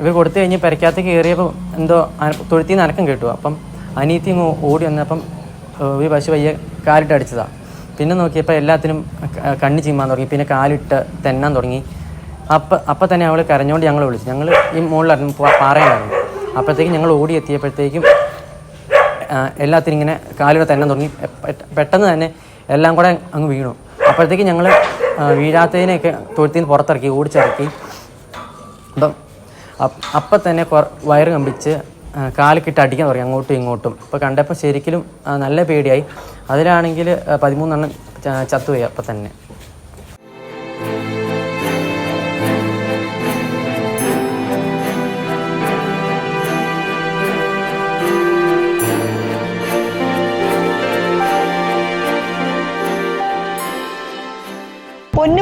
ഇവർ കൊടുത്തു കഴിഞ്ഞ് പെരക്കകത്ത് കയറിയപ്പോൾ എന്തോ തൊഴുത്തിൽ നിന്ന് അനക്കം കേട്ടു. അപ്പം അനീത്തി ഇങ്ങ് ഓടി വന്നപ്പം ഈ പശു പയ്യെ കാലിട്ട് അടിച്ചതാണ് പിന്നെ നോക്കിയപ്പോൾ എല്ലാത്തിനും കണ്ണ് ചീമാൻ തുടങ്ങി. പിന്നെ കാലിട്ട് തെന്നാൻ തുടങ്ങി. അപ്പം അപ്പം തന്നെ അവൾ കരഞ്ഞുകൊണ്ട് ഞങ്ങൾ വിളിച്ചു. ഞങ്ങൾ ഈ മുകളിലായിരുന്നു പാറയിലായിരുന്നു. അപ്പോഴത്തേക്കും ഞങ്ങൾ ഓടി എത്തിയപ്പോഴത്തേക്കും എല്ലാത്തിനും ഇങ്ങനെ കാലിടെ തന്നെ തുടങ്ങി. പെട്ടെന്ന് തന്നെ എല്ലാം കൂടെ അങ്ങ് വീണു. അപ്പോഴത്തേക്കും ഞങ്ങൾ വീഴാത്തതിനെയൊക്കെ തൊഴുത്തിൽ നിന്ന് പുറത്തിറക്കി ഓടിച്ചിറക്കി. അപ്പം അപ്പ് തന്നെ വയറ് കമ്പിച്ച് കാലിക്കിട്ട് അടിക്കാൻ തുടങ്ങി അങ്ങോട്ടും ഇങ്ങോട്ടും. അപ്പോൾ കണ്ടപ്പോൾ ശരിക്കും നല്ല പേടിയായി. അതിലാണെങ്കിൽ പതിമൂന്നെണ്ണം ചത്തുപോയി അപ്പം തന്നെ.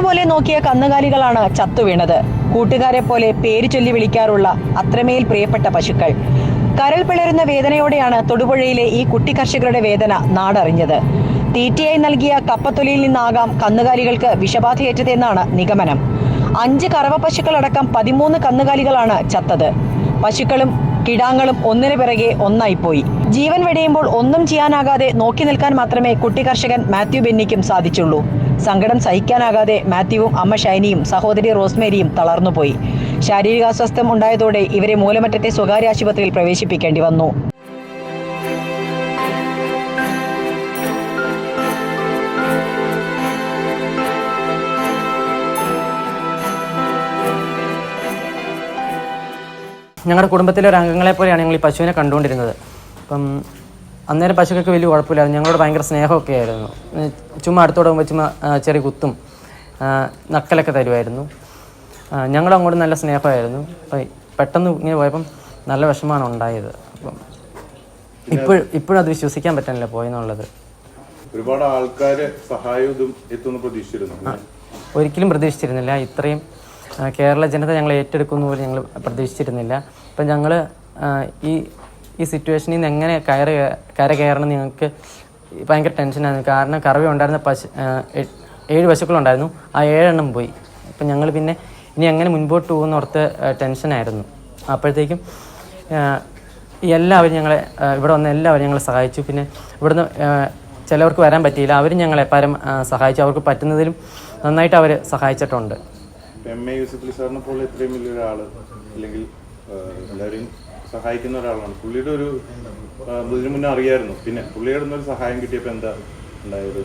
പൊന്നുപോലെ നോക്കിയ കന്നുകാലികളാണ് ചത്തുവീണത് കൂട്ടുകാരെ പോലെ പേര് ചൊല്ലി വിളിക്കാറുള്ള അത്രമേൽ പ്രിയപ്പെട്ട പശുക്കൾ. കരൾ പിളരുന്ന വേദനയോടെയാണ് തൊടുപുഴയിലെ ഈ കുട്ടി കർഷകരുടെ വേദന നാടറിഞ്ഞത്. തീറ്റയായി നൽകിയ കപ്പത്തൊലിയിൽ നിന്നാകാം കന്നുകാലികൾക്ക് വിഷബാധയേറ്റതെന്നാണ് നിഗമനം. അഞ്ച് കറവ പശുക്കളടക്കം പതിമൂന്ന് കന്നുകാലികളാണ് ചത്തത്. പശുക്കളും കിടാങ്ങളും ഒന്നിനു പിറകെ ഒന്നായിപ്പോയി. ജീവൻ വെടിയുമ്പോൾ ഒന്നും ചെയ്യാനാകാതെ നോക്കി നിൽക്കാൻ മാത്രമേ കുട്ടി കർഷകൻ മാത്യു ബെന്നിക്കും സാധിച്ചുള്ളൂ. സങ്കടം സഹിക്കാനാകാതെ മാത്യുവും അമ്മ ഷൈനിയും സഹോദരി റോസ്മേരിയും തളർന്നുപോയി. ശാരീരികാസ്വസ്ഥം ഉണ്ടായതോടെ ഇവരെ മൂലമറ്റത്തെ സ്വകാര്യ ആശുപത്രിയിൽ പ്രവേശിപ്പിക്കേണ്ടി വന്നു. ഞങ്ങളുടെ കുടുംബത്തിലെ ഒരു അംഗങ്ങളെ പോലെയാണ് ഞങ്ങൾ ഈ പശുവിനെ കണ്ടുകൊണ്ടിരുന്നത്. അപ്പം അന്നേരം പശുക്കൾക്ക് വലിയ കുഴപ്പമില്ലായിരുന്നു. ഞങ്ങളോട് ഭയങ്കര സ്നേഹമൊക്കെ ആയിരുന്നു. ചുമ്മാ അടുത്തോടെ പോകുമ്പോൾ ചുമ്മാ ചെറിയ കുത്തും നക്കലൊക്കെ തരുമായിരുന്നു. ഞങ്ങളങ്ങോട്ട് ഞങ്ങളും അങ്ങോട്ട് നല്ല സ്നേഹമായിരുന്നു. അപ്പം പെട്ടെന്ന് ഇങ്ങനെ പോയപ്പം നല്ല വിഷമമാണ് ഉണ്ടായത്. അപ്പം ഇപ്പോഴും ഇപ്പോഴും അത് വിശ്വസിക്കാൻ പറ്റാനില്ല പോയെന്നുള്ളത് ഒരുപാട് ആൾക്കാരെ സഹായവും എത്തുമെന്ന് പ്രതീക്ഷിച്ചിരുന്നു. ഒരിക്കലും പ്രതീക്ഷിച്ചിരുന്നില്ല. ഇത്രയും കേരള ജനത ഞങ്ങൾ ഏറ്റെടുക്കുന്ന പോലും ഞങ്ങൾ പ്രതീക്ഷിച്ചിരുന്നില്ല. അപ്പം ഞങ്ങൾ ഈ ഈ സിറ്റുവേഷനിൽ നിന്ന് എങ്ങനെ കയറി കര കയറണം ഞങ്ങൾക്ക് ഭയങ്കര ടെൻഷനായിരുന്നു കാരണം കറവ ഉണ്ടായിരുന്ന പശു ഏഴ് പശുക്കളുണ്ടായിരുന്നു ആ ഏഴെണ്ണം പോയി. അപ്പം ഞങ്ങൾ പിന്നെ ഇനി എങ്ങനെ മുൻപോട്ട് പോകുമെന്ന് ഓർത്ത് ടെൻഷനായിരുന്നു അപ്പോഴത്തേക്കും എല്ലാവരും ഞങ്ങളെ ഇവിടെ വന്ന എല്ലാവരും ഞങ്ങളെ സഹായിച്ചു. പിന്നെ ഇവിടുന്ന് ചിലവർക്ക് വരാൻ പറ്റിയില്ല. അവരും ഞങ്ങളെ പരം സഹായിച്ചു. അവർക്ക് പറ്റുന്നതിലും നന്നായിട്ട് അവർ സഹായിച്ചിട്ടുണ്ട്. എം എ അല്ലെങ്കിൽ സഹായിക്കുന്ന ഒരാളാണ്. പുള്ളിയുടെ ഒരു ഇതിനു മുന്നേ അറിയായിരുന്നു. പിന്നെ പുള്ളിയുടെ ഒരു സഹായം കിട്ടിയപ്പോൾ എന്താ ഉണ്ടായത്?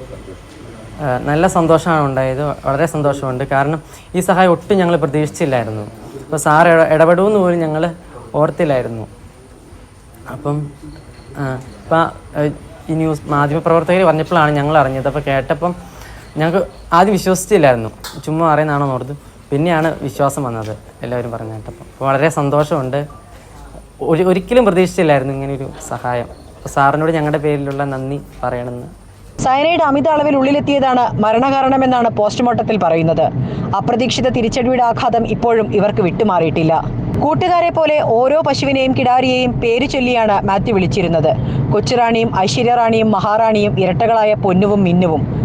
നല്ല സന്തോഷമാണ് ഉണ്ടായത്. വളരെ സന്തോഷമുണ്ട്. കാരണം ഈ സഹായം ഒട്ടും ഞങ്ങൾ പ്രതീക്ഷിച്ചില്ലായിരുന്നു. അപ്പോൾ സാർ ഇട ഇടപെടുമെന്ന് പോലും ഞങ്ങൾ ഓർത്തില്ലായിരുന്നു. അപ്പം ഇപ്പം ഈ ന്യൂസ് മാധ്യമപ്രവർത്തകർ പറഞ്ഞപ്പോഴാണ് ഞങ്ങൾ അറിഞ്ഞത്. അപ്പോൾ കേട്ടപ്പം ഞങ്ങൾക്ക് ആദ്യം വിശ്വസിച്ചില്ലായിരുന്നു. ചുമ്മാ അറിയുന്നതാണോ ഓർത്ത് പിന്നെയാണ് വിശ്വാസം വന്നത്. എല്ലാവരും പറഞ്ഞു വളരെ സന്തോഷമുണ്ട്. ഒരു ഒരിക്കലും പ്രതീക്ഷിച്ചില്ലായിരുന്നു ഇങ്ങനെയൊരു സഹായം. സാറിനോട് ഞങ്ങളുടെ പേരിലുള്ള നന്ദി പറയണമെന്ന് സയനൈഡ് അമിത അളവിൽ ഉള്ളിലെത്തിയതാണ് മരണകാരണമെന്നാണ് പോസ്റ്റ്മോർട്ടത്തിൽ പറയുന്നത്. അപ്രതീക്ഷിത തിരിച്ചടിയുടെ ആഘാതം ഇപ്പോഴും ഇവർക്ക് വിട്ടുമാറിയിട്ടില്ല. കൂട്ടുകാരെ പോലെ ഓരോ പശുവിനെയും കിടാരിയെയും പേര് ചൊല്ലിയാണ് മാത്യു വിളിച്ചിരുന്നത്. കൊച്ചുറാണിയും ഐശ്വര്യറാണിയും മഹാറാണിയും ഇരട്ടകളായ പൊന്നുവും മിന്നുവും.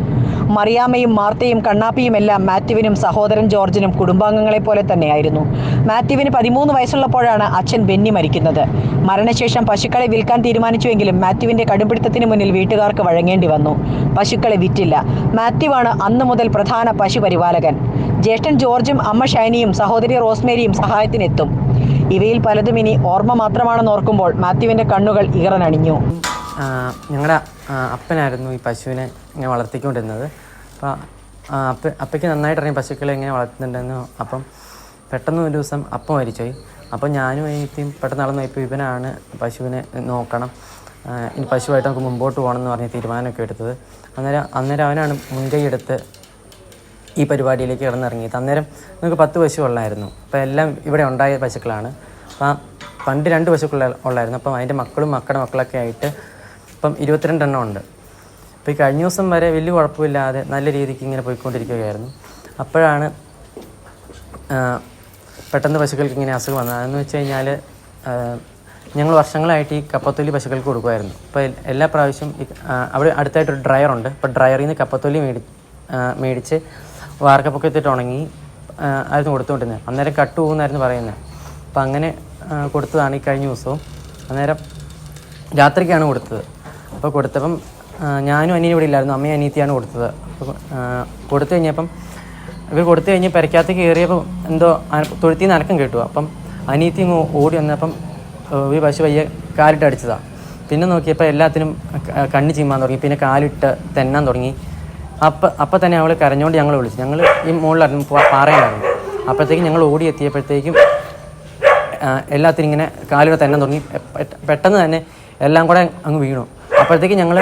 മറിയാമ്മയും മാർത്തയും കണ്ണാപ്പിയും എല്ലാം മാത്യുവിനും സഹോദരൻ ജോർജിനും കുടുംബാംഗങ്ങളെ പോലെ തന്നെയായിരുന്നു. മാത്യുവിന് പതിമൂന്ന് വയസ്സുള്ളപ്പോഴാണ് അച്ഛൻ ബെന്നി മരിക്കുന്നത്. മരണശേഷം പശുക്കളെ വിൽക്കാൻ തീരുമാനിച്ചുവെങ്കിലും മാത്യുവിന്റെ കടുംപിടുത്തത്തിന് മുന്നിൽ വീട്ടുകാർക്ക് വഴങ്ങേണ്ടി വന്നു. പശുക്കളെ വിറ്റില്ല. മാത്യുവാണ് അന്ന് മുതൽ പ്രധാന പശുപരിപാലകൻ ജ്യേഷ്ഠൻ ജോർജും അമ്മ ഷൈനിയും സഹോദരി റോസ്മേരിയും സഹായത്തിനെത്തും. ഇവയിൽ പലതും ഇനി ഓർമ്മ മാത്രമാണെന്ന് ഓർക്കുമ്പോൾ മാത്യുവിന്റെ കണ്ണുകൾ ഇറനണിഞ്ഞു. ഞങ്ങളുടെ അപ്പനായിരുന്നു ഈ പശുവിനെ ഇങ്ങനെ വളർത്തിക്കൊണ്ടിരുന്നത്. അപ്പോൾ അപ്പ അപ്പയ്ക്ക് നന്നായിട്ട് അറിയാം പശുക്കളെ എങ്ങനെ വളർത്തുന്നുണ്ടെന്ന്. അപ്പം പെട്ടെന്ന് ഒരു ദിവസം അപ്പ മരിച്ചുപോയി. അപ്പം ഞാനും എനിക്കും പെട്ടെന്ന് നടന്നു ഇപ്പോൾ ഇവനാണ് പശുവിനെ നോക്കണം. ഇനി പശുവായിട്ട് നമുക്ക് മുമ്പോട്ട് പോകണം എന്ന് പറഞ്ഞ് തീരുമാനമൊക്കെ എടുത്തത്. അന്നേരം അന്നേരം അവനാണ് മുൻകൈ എടുത്ത് ഈ പരിപാടിയിലേക്ക് കിടന്നിറങ്ങിയത്. അന്നേരം നമുക്ക് പത്ത് പശു ഉള്ളായിരുന്നു. അപ്പോൾ എല്ലാം ഇവിടെ ഉണ്ടായ പശുക്കളാണ്. അപ്പം പണ്ട് രണ്ട് പശുക്കൾ ഉള്ളായിരുന്നു. അപ്പം അതിന്റെ മക്കളും മക്കളുടെ മക്കളൊക്കെ ആയിട്ട് ഇപ്പം ഇരുപത്തിരണ്ടെണ്ണം ഉണ്ട്. അപ്പോൾ ഈ കഴിഞ്ഞ ദിവസം വരെ വലിയ കുഴപ്പമില്ലാതെ നല്ല രീതിക്ക് ഇങ്ങനെ പോയിക്കൊണ്ടിരിക്കുകയായിരുന്നു. അപ്പോഴാണ് പെട്ടെന്ന് പശുക്കൾക്ക് ഇങ്ങനെ അസുഖം വന്നത്. അതെന്ന് വെച്ച് കഴിഞ്ഞാൽ ഞങ്ങൾ വർഷങ്ങളായിട്ട് ഈ കപ്പത്തൊലി പശുക്കൾക്ക് കൊടുക്കുമായിരുന്നു. അപ്പോൾ എല്ലാ പ്രാവശ്യം ഈ അടുത്തായിട്ട് അവിടെ അടുത്തായിട്ടൊരു ഡ്രയറുണ്ട് അപ്പോൾ ഡ്രയറിൽ നിന്ന് കപ്പത്തൊലി മേടി മേടിച്ച് വാർക്കപ്പൊക്കത്തിട്ട് ഉണങ്ങി ആയിരുന്നു കൊടുത്തുകൊണ്ടിരുന്നത് അന്നേരം കട്ട് പോകുന്നായിരുന്നു പറയുന്നത് അപ്പം അങ്ങനെ കൊടുത്തതാണ് ഈ കഴിഞ്ഞ ദിവസവും. അന്നേരം രാത്രിക്കാണ് കൊടുത്തത്. അപ്പോൾ കൊടുത്തപ്പം ഞാനും അനിയനും ഇവിടെ ഇല്ലായിരുന്നു. അമ്മയും അനിയത്തിയാണ് കൊടുത്തത്. അപ്പോൾ കൊടുത്തു കഴിഞ്ഞപ്പം ഇവർ കൊടുത്തു കഴിഞ്ഞ് പെരക്കകത്തേക്ക് കയറിയപ്പോൾ എന്തോ തൊഴുത്തിൽ നിന്ന് അനക്കം കേട്ടു. അപ്പം അനിയത്തി ഇങ്ങ് ഓടി വന്നപ്പം ഈ പശു പയ്യെ കാലിട്ട് അടിച്ചതാണ് പിന്നെ നോക്കിയപ്പോൾ എല്ലാത്തിനും കണ്ണ് ചീമാൻ തുടങ്ങി. പിന്നെ കാലിട്ട് തെന്നാൻ തുടങ്ങി. അപ്പം അപ്പം തന്നെ അവൾ കരഞ്ഞുകൊണ്ട് ഞങ്ങൾ വിളിച്ചു. ഞങ്ങൾ ഈ മുകളിലായിരുന്നു പാറയിലായിരുന്നു. അപ്പോഴത്തേക്കും ഞങ്ങൾ ഓടി എത്തിയപ്പോഴത്തേക്കും എല്ലാത്തിനും ഇങ്ങനെ കാലിട്ട് തെന്നാൻ തുടങ്ങി. പെട്ടെന്ന് തന്നെ എല്ലാം കൂടെ അങ്ങ് വീണു. അപ്പോഴത്തേക്കും ഞങ്ങൾ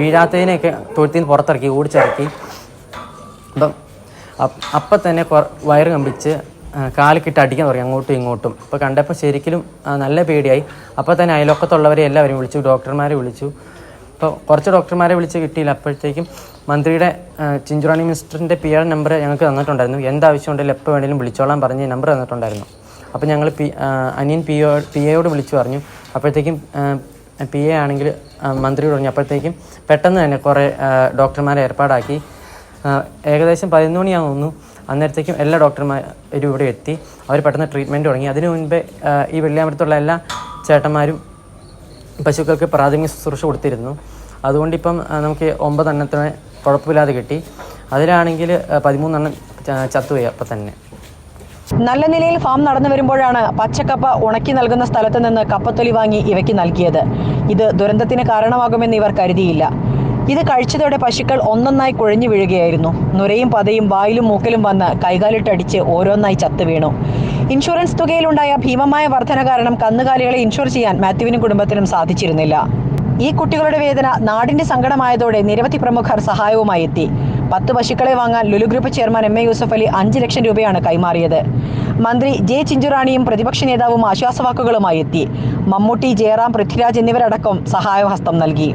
വീഴാത്തതിനെയൊക്കെ തൊഴുത്തിൽ നിന്ന് പുറത്തിറക്കി ഓടിച്ചിറക്കി. അപ്പം അപ്പ് തന്നെ വയറ് കമ്പിച്ച് കാലിക്കിട്ട് അടിക്കാൻ തുടങ്ങി അങ്ങോട്ടും ഇങ്ങോട്ടും. അപ്പോൾ കണ്ടപ്പോൾ ശരിക്കും നല്ല പേടിയായി. അപ്പോൾ തന്നെ അയലൊക്കത്തുള്ളവരെ എല്ലാവരും വിളിച്ചു ഡോക്ടർമാരെ വിളിച്ചു. അപ്പോൾ കുറച്ച് ഡോക്ടർമാരെ വിളിച്ച് കിട്ടിയില്ല. അപ്പോഴത്തേക്കും മന്ത്രിയുടെ ചിഞ്ചുറാണി മിനിസ്റ്ററിന്റെ പി ആർ നമ്പർ ഞങ്ങൾക്ക് തന്നിട്ടുണ്ടായിരുന്നു. എന്താവശ്യം ഉണ്ടെങ്കിലും എപ്പോൾ വേണമെങ്കിലും വിളിച്ചോളാൻ പറഞ്ഞ് നമ്പർ തന്നിട്ടുണ്ടായിരുന്നു. അപ്പോൾ ഞങ്ങൾ പി അനിയൻ പി ഒ പി എയോട് വിളിച്ചു പറഞ്ഞു. അപ്പോഴത്തേക്കും പി എ ആണെങ്കിൽ മന്ത്രി തുടങ്ങിയപ്പോഴത്തേക്കും പെട്ടെന്ന് തന്നെ കുറേ ഡോക്ടർമാരെ ഏർപ്പാടാക്കി. ഏകദേശം പതിനൊന്ന് മണിയാകുന്നു തോന്നുന്നു. അന്നേരത്തേക്കും എല്ലാ ഡോക്ടർമാരും ഇവിടെ എത്തി. അവർ പെട്ടെന്ന് ട്രീറ്റ്മെന്റ് തുടങ്ങി. അതിനു മുൻപേ ഈ വെള്ളിയാമ്പലത്തുള്ള എല്ലാ ചേട്ടന്മാരും പശുക്കൾക്ക് പ്രാഥമിക ശുശ്രൂഷ കൊടുത്തിരുന്നു. അതുകൊണ്ടിപ്പം നമുക്ക് ഒമ്പതെണ്ണത്തിന് കുഴപ്പമില്ലാതെ കിട്ടി. അതിലാണെങ്കിൽ പതിമൂന്നെണ്ണം ചത്തുപോയി അപ്പം തന്നെ. നല്ല നിലയിൽ ഫാം നടന്നു വരുമ്പോഴാണ് പച്ചക്കപ്പ ഉണക്കി നൽകുന്ന സ്ഥലത്ത് നിന്ന് കപ്പത്തൊലി വാങ്ങി ഇവയ്ക്ക് നൽകിയത്. ഇത് ദുരന്തത്തിന് കാരണമാകുമെന്ന് ഇവർ കരുതിയില്ല. ഇത് കഴിച്ചതോടെ പശുക്കൾ ഒന്നൊന്നായി കുഴഞ്ഞു വീഴുകയായിരുന്നു. നുരയും പതയും വായിലും മൂക്കിലും വന്ന് കൈകാലിട്ടടിച്ച് ഓരോന്നായി ചത്തു വീണു. ഇൻഷുറൻസ് തുകയിലുണ്ടായ ഭീമമായ വർധന കാരണം കന്നുകാലികളെ ഇൻഷുർ ചെയ്യാൻ മാത്യുവിനും കുടുംബത്തിനും സാധിച്ചിരുന്നില്ല. ഈ കുട്ടികളുടെ വേദന നാടിന്റെ സങ്കടമായതോടെ നിരവധി പ്രമുഖർ സഹായവുമായി എത്തി. പത്ത് പശുക്കളെ വാങ്ങാൻ Lulu group chairman M A Yusuf Ali അഞ്ച് ലക്ഷം രൂപയാണ് കൈമാറിയത്. മന്ത്രി ജെ ചിഞ്ചുറാണിയും പ്രതിപക്ഷ നേതാവും ആശ്വാസവാക്കുകളുമായി എത്തി. മമ്മൂട്ടി ജയറാം പൃഥ്വിരാജ് എന്നിവരടക്കം സഹായഹസ്തം നൽകി.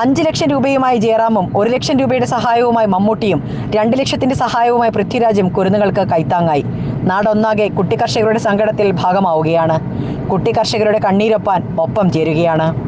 അഞ്ച് ലക്ഷം രൂപയുമായി ജയറാമും ഒരു ലക്ഷം രൂപയുടെ സഹായവുമായി മമ്മൂട്ടിയും രണ്ട് ലക്ഷത്തിന്റെ സഹായവുമായി പൃഥ്വിരാജും കുരുന്നുകൾക്ക് കൈത്താങ്ങായി. നാടൊന്നാകെ കുട്ടി കർഷകരുടെ സങ്കടത്തിൽ ഭാഗമാവുകയാണ്. കുട്ടി കർഷകരുടെ കണ്ണീരൊപ്പാൻ ഒപ്പം ചേരുകയാണ്.